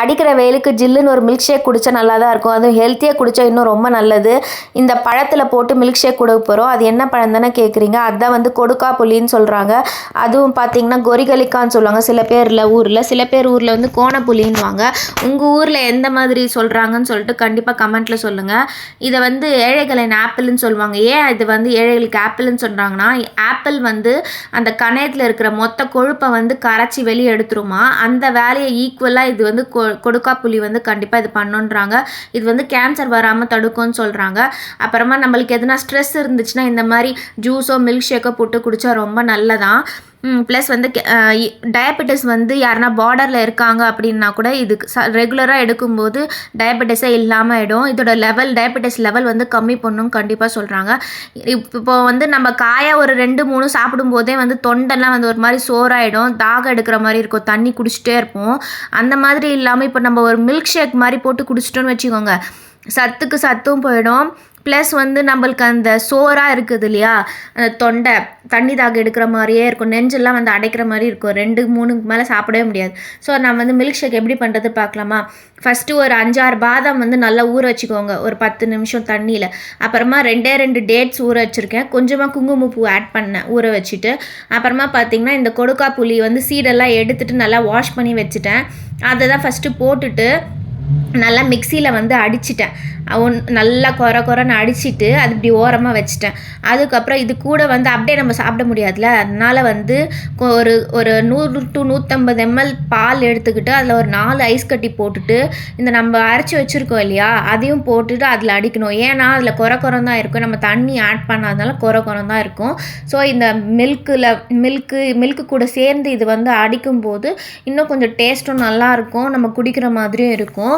அடிக்கிற வெயிலுக்கு ஜில்லுன்னு ஒரு மில்க் ஷேக் குடித்தா நல்லா தான் இருக்கும். அதுவும் ஹெல்த்தியாக குடித்தா இன்னும் ரொம்ப நல்லது. இந்த பழத்தில் போட்டு மில்க் ஷேக் கொடுக்க போகிறோம் அது என்ன பழம் தானே கேட்குறீங்க அதுதான் வந்து கொடுக்கா புள்ளின்னு சொல்கிறாங்க அதுவும் பார்த்தீங்கன்னா கொரிகலிக்கான்னு சொல்லுவாங்க. சில பேரில் ஊரில் சில பேர் ஊரில் வந்து கோணப்புலின்னுவாங்க உங்கள் ஊரில் எந்த மாதிரி சொல்கிறாங்கன்னு சொல்லிட்டு கண்டிப்பாக கமெண்ட்டில் சொல்லுங்கள் இதை வந்து ஏழைகளின் ஆப்பிள்னு சொல்லுவாங்க. ஏன் இது வந்து ஏழைகளுக்கு ஆப்பிள்னு சொல்கிறாங்கன்னா ஆப்பிள் வந்து அந்த கணையத்தில் இருக்கிற மொத்த கொழுப்பை வந்து கரைச்சி வெளியே எடுத்துருமா? அந்த வேலையை ஈக்குவலாக இது வந்து கொ கொடுக்கா புளி வந்து கண்டிப்பாக இது பண்ணுன்றாங்க. இது வந்து கேன்சர் வராமல் தடுக்கும்னு சொல்கிறாங்க அப்புறமா நம்மளுக்கு எதனா ஸ்ட்ரெஸ் இருந்துச்சுன்னா இந்த மாதிரி ஜூஸோ மில்க் ஷேக்கோ போட்டு குடித்தா ரொம்ப நல்லதான் ப்ளஸ் வந்து டயபெட்டிஸ் வந்து யாருனா பார்டரில் இருக்காங்க அப்படின்னா கூட இதுக்கு ச ரெகுலராக எடுக்கும்போது டயபெட்டிஸே இல்லாமல் ஆகிடும் இதோட லெவல் டயபெட்டிஸ் லெவல் வந்து கம்மி பண்ணும் கண்டிப்பாக சொல்கிறாங்க இப்போ வந்து நம்ம காயாக ஒரு ரெண்டு மூணு சாப்பிடும்போதே வந்து தொண்டெல்லாம் வந்து ஒரு மாதிரி சோறாயிடும். தாகம் எடுக்கிற மாதிரி இருக்கும். தண்ணி குடிச்சிட்டே இருப்போம். அந்த மாதிரி இல்லாமல் இப்போ நம்ம ஒரு மில்க் ஷேக் மாதிரி போட்டு குடிச்சிட்டோன்னு வச்சுக்கோங்க. சத்துக்கு சத்தும் போயிடும். ப்ளஸ் வந்து நம்மளுக்கு அந்த சோறாக இருக்குது இல்லையா? அந்த தொண்டை தண்ணி தாக எடுக்கிற மாதிரியே இருக்கும். நெஞ்செல்லாம் வந்து அடைக்கிற மாதிரி இருக்கும். ரெண்டு மூணுக்கு மேலே சாப்பிடவே முடியாது. ஸோ நம்ம வந்து மில்க் ஷேக் எப்படி பண்ணுறது பார்க்கலாமா? ஃபஸ்ட்டு ஒரு அஞ்சாறு பாதாம் வந்து நல்லா ஊற வச்சுக்கோங்க. ஒரு பத்து நிமிஷம் தண்ணியில். அப்புறமா ரெண்டே ரெண்டு டேட்ஸ் ஊற வச்சுருக்கேன். கொஞ்சமாக குங்குமப்பூ ஆட் பண்ணேன் ஊற வச்சுட்டு. அப்புறமா பார்த்திங்கன்னா இந்த கொடுக்கா புளி வந்து சீடெல்லாம் எடுத்துகிட்டு நல்லா வாஷ் பண்ணி வச்சுட்டேன். அதை தான் ஃபஸ்ட்டு போட்டுட்டு நல்லா மிக்சியில் வந்து அடிச்சிட்டேன். ஒன் நல்லா குற குறன்னு அடிச்சிட்டு அது இப்படி ஓரமாக வச்சுட்டேன். அதுக்கப்புறம் இது கூட வந்து அப்படியே நம்ம சாப்பிட முடியாதுல்ல? அதனால் வந்து ஒரு ஒரு நூறு டு நூற்றம்பது எம்எல் பால் எடுத்துக்கிட்டு அதில் ஒரு நாலு ஐஸ் கட்டி போட்டுட்டு இந்த நம்ம அரைச்சி வச்சுருக்கோம் இல்லையா? அதையும் போட்டுட்டு அதில் அடிக்கணும். ஏன்னா அதில் குற குறம் தான் இருக்கும். நம்ம தண்ணி ஆட் பண்ணாதனால குற குறம் தான் இருக்கும். ஸோ இந்த மில்கில் மில்க்கு மில்க்கு கூட சேர்ந்து இது வந்து அடிக்கும்போது இன்னும் கொஞ்சம் டேஸ்ட்டும் நல்லாயிருக்கும் நம்ம குடிக்கிற மாதிரியும் இருக்கும்.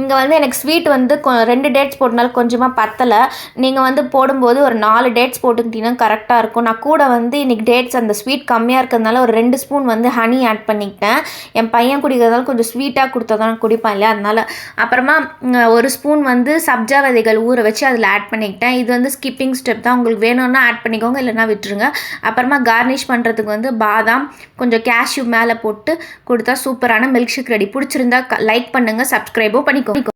இங்கே வந்து எனக்கு ஸ்வீட் வந்து கொ ரெண்டு டேட்ஸ் போட்டனால கொஞ்சமாக பத்தலை. நீங்கள் வந்து போடும்போது ஒரு நாலு டேட்ஸ் போட்டுக்கிட்டிங்கன்னா கரெக்டாக இருக்கும். நான் கூட வந்து இன்றைக்கி டேட்ஸ் அந்த ஸ்வீட் கம்மியாக இருக்கிறதுனால ஒரு ரெண்டு ஸ்பூன் வந்து ஹனி ஆட் பண்ணிக்கிட்டேன். என் பையன் குடிக்கிறதால கொஞ்சம் ஸ்வீட்டாக கொடுத்தா தான் குடிப்பான் இல்லையா? அதனால் அப்புறமா ஒரு ஸ்பூன் வந்து சப்ஜா விதைகள் ஊற வச்சு அதில் ஆட் பண்ணிக்கிட்டேன். இது வந்து ஸ்கிப்பிங் ஸ்டெப் தான். உங்களுக்கு வேணும்னா ஆட் பண்ணிக்கோங்க இல்லைனா விட்டுருங்க. அப்புறமா கார்னிஷ் பண்ணுறதுக்கு வந்து பாதாம் கொஞ்சம் கேஷ்யூ மேலே போட்டு கொடுத்தா சூப்பரான மில்க் ஷேக் ரெடி பிடிச்சிருந்தா லைக் பண்ணுங்கள் சப்ஸ்கிரைபும் பண்ணி económico.